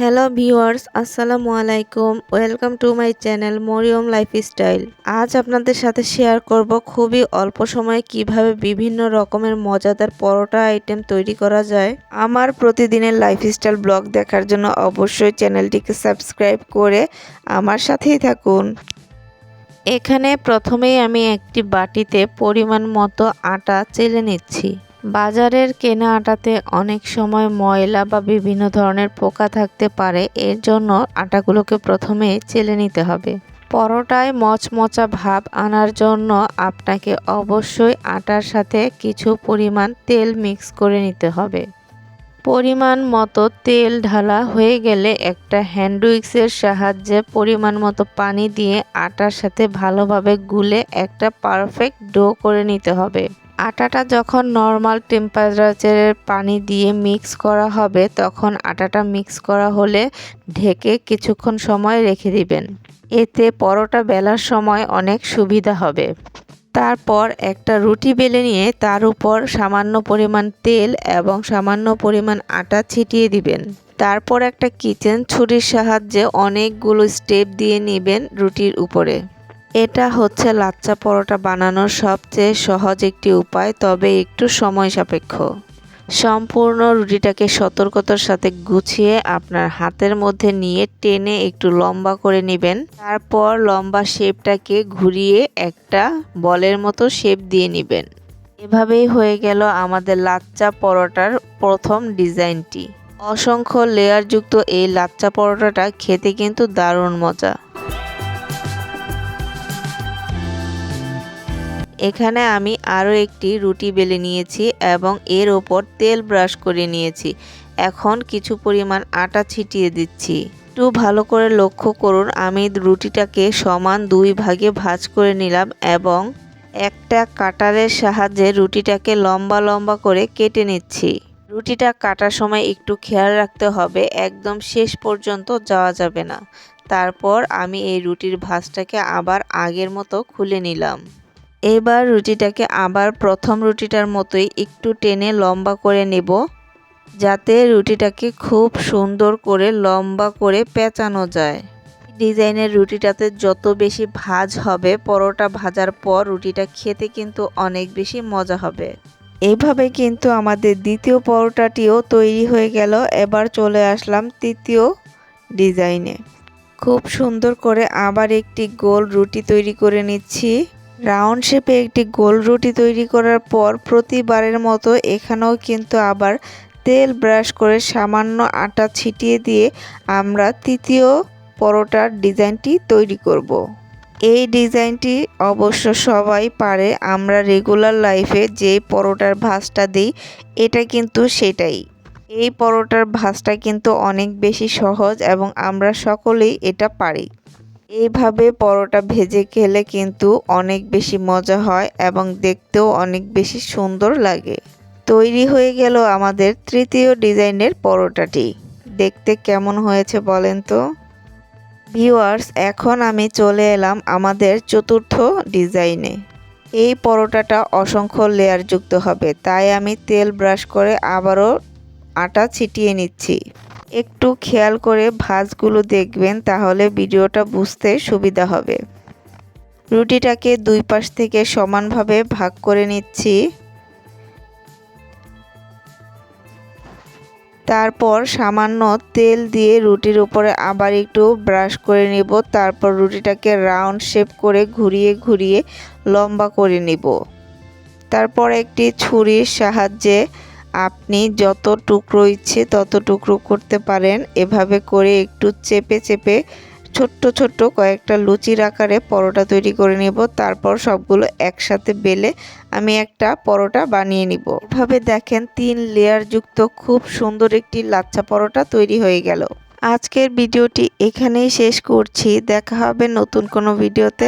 Hello viewers আসসালামু আলাইকুম welcome to my channel Mariyam lifestyle আজ আপনাদের সাথে শেয়ার করব খুবই অল্প সময়ে কীভাবে বিভিন্ন রকমের মজাদার পরোটা আইটেম তৈরি করা যায়। আমার প্রতিদিনের লাইফস্টাইল ব্লগ দেখার জন্য অবশ্যই চ্যানেলটিকে সাবস্ক্রাইব করে আমার সাথেই থাকুন। এখানে প্রথমেই আমি একটি বাটিতে পরিমাণ মতো আটা চেলে নিচ্ছি। বাজারের কেনা আটাতে অনেক সময় ময়লা বা বিভিন্ন ধরনের পোকা থাকতে পারে, এর জন্য আটাগুলোকে প্রথমে চেলে নিতে হবে। পরোটায় মচমচা ভাব আনার জন্য আপনাকে অবশ্যই আটার সাথে কিছু পরিমাণ তেল মিক্স করে নিতে হবে। পরিমাণ মতো তেল ঢালা হয়ে গেলে একটা হ্যান্ডউইক্সের সাহায্যে পরিমাণ মতো পানি দিয়ে আটার সাথে ভালোভাবে গুলে একটা পারফেক্ট ডো করে নিতে হবে। আটাটা যখন নর্মাল টেম্পারেচারের পানি দিয়ে মিক্স করা হবে, তখন আটাটা মিক্স করা হলে ঢেকে কিছুক্ষণ সময় রেখে দিবেন। এতে পরোটা বেলার সময় অনেক সুবিধা হবে। তারপর একটা রুটি বেলে নিয়ে তার উপর সামান্য পরিমাণ তেল এবং সামান্য পরিমাণ আটা ছিটিয়ে দিবেন। তারপর একটা কিচেন ছুরির সাহায্যে অনেকগুলো স্টেপ দিয়ে নেবেন রুটির উপরে। এটা হচ্ছে লাচ্চা পরোটা বানানোর সবচেয়ে সহজ একটি উপায়, তবে একটু সময় সাপেক্ষ। সম্পূর্ণ রুটিটাকে সতর্কতার সাথে গুছিয়ে আপনার হাতের মধ্যে নিয়ে টেনে একটু লম্বা করে নেবেন। তারপর লম্বা শেপটাকে ঘুরিয়ে একটা বলের মতো শেপ দিয়ে নেবেন। এভাবেই হয়ে গেল আমাদের লাচ্চা পরোটার প্রথম ডিজাইনটি। অসংখ্য লেয়ারযুক্ত এই লাচ্চা পরোটাটা খেতে কিন্তু দারুণ মজা। এখানে আমি আরও একটি রুটি বেলে নিয়েছি এবং এর ওপর তেল ব্রাশ করে নিয়েছি। এখন কিছু পরিমাণ আটা ছিটিয়ে দিচ্ছি। একটু ভালো করে লক্ষ্য করুন, আমি রুটিটাকে সমান দুই ভাগে ভাজ করে নিলাম এবং একটা কাটারের সাহায্যে রুটিটাকে লম্বা লম্বা করে কেটে নিচ্ছি। রুটিটা কাটার সময় একটু খেয়াল রাখতে হবে, একদম শেষ পর্যন্ত যাওয়া যাবে না। তারপর আমি এই রুটির ভাজটাকে আবার আগের মতো খুলে নিলাম। এবার রুটিটাকে আবার প্রথম রুটিটার মতোই একটু টেনে লম্বা করে নেব, যাতে রুটিটাকে খুব সুন্দর করে লম্বা করে পেঁচানো যায়। ডিজাইনের রুটিটাতে যত বেশি ভাজ হবে, পরোটা ভাজার পর রুটিটা খেতে কিন্তু অনেক বেশি মজা হবে। এইভাবে কিন্তু আমাদের দ্বিতীয় পরোটাটিও তৈরি হয়ে গেল, এবার চলে আসলাম তৃতীয় ডিজাইনে। খুব সুন্দর করে আবার একটি গোল রুটি তৈরি করে নিচ্ছি। রাউন্ড শেপে একটি গোল রুটি তৈরি করার পর প্রতিবারের মতো এখানেও কিন্তু আবার তেল ব্রাশ করে সামান্য আটা ছিটিয়ে দিয়ে আমরা তৃতীয় পরোটার ডিজাইনটি তৈরি করব। এই ডিজাইনটি অবশ্য সবাই পারে, আমরা রেগুলার লাইফে যে পরোটার ভাজটা দিই, এটা কিন্তু সেটাই এই পরোটার ভাজটা কিন্তু অনেক বেশি সহজ এবং আমরা সকলেই এটা পারি এইভাবে পরোটা ভেজে খেলে কিন্তু অনেক বেশি মজা হয় এবং দেখতেও অনেক বেশি সুন্দর লাগে। তৈরি হয়ে গেল আমাদের তৃতীয় ডিজাইনের পরোটাটি। দেখতে কেমন হয়েছে বলেন তো? ভিউয়ার্স, এখন আমি চলে এলাম আমাদের চতুর্থ ডিজাইনে। এই পরোটাটা অসংখ্য লেয়ারযুক্ত হবে, তাই আমি তেল ব্রাশ করে আবারও আটা ছিটিয়ে নিচ্ছি। একটু খেয়াল করে ভাঁজগুলো দেখবেন, তাহলে ভিডিওটা বুঝতে সুবিধা হবে। রুটিটাকে দুই পাশ থেকে সমানভাবে ভাগ করে নিচ্ছি। তারপর সামান্য তেল দিয়ে রুটির উপরে আবার একটু ব্রাশ করে নিব। তারপর রুটিটাকে রাউন্ড শেপ করে ঘুরিয়ে ঘুরিয়ে লম্বা করে নিব। তারপর একটি ছুরির সাহায্যে আপনি যত টুকরো ইচ্ছে তত টুকরো করতে পারেন। এভাবে করে একটু চেপে চেপে ছোট্ট ছোট্ট কয়েকটা লুচির আকারে পরোটা তৈরি করে নিব। তারপর সবগুলো একসাথে বেলে আমি একটা পরোটা বানিয়ে নিব। এভাবে দেখেন তিন লেয়ার যুক্ত খুব সুন্দর একটি লাচ্ছা পরোটা তৈরি হয়ে গেল। আজকের ভিডিওটি এখানেই শেষ করছি। দেখা হবে নতুন কোনো ভিডিওতে।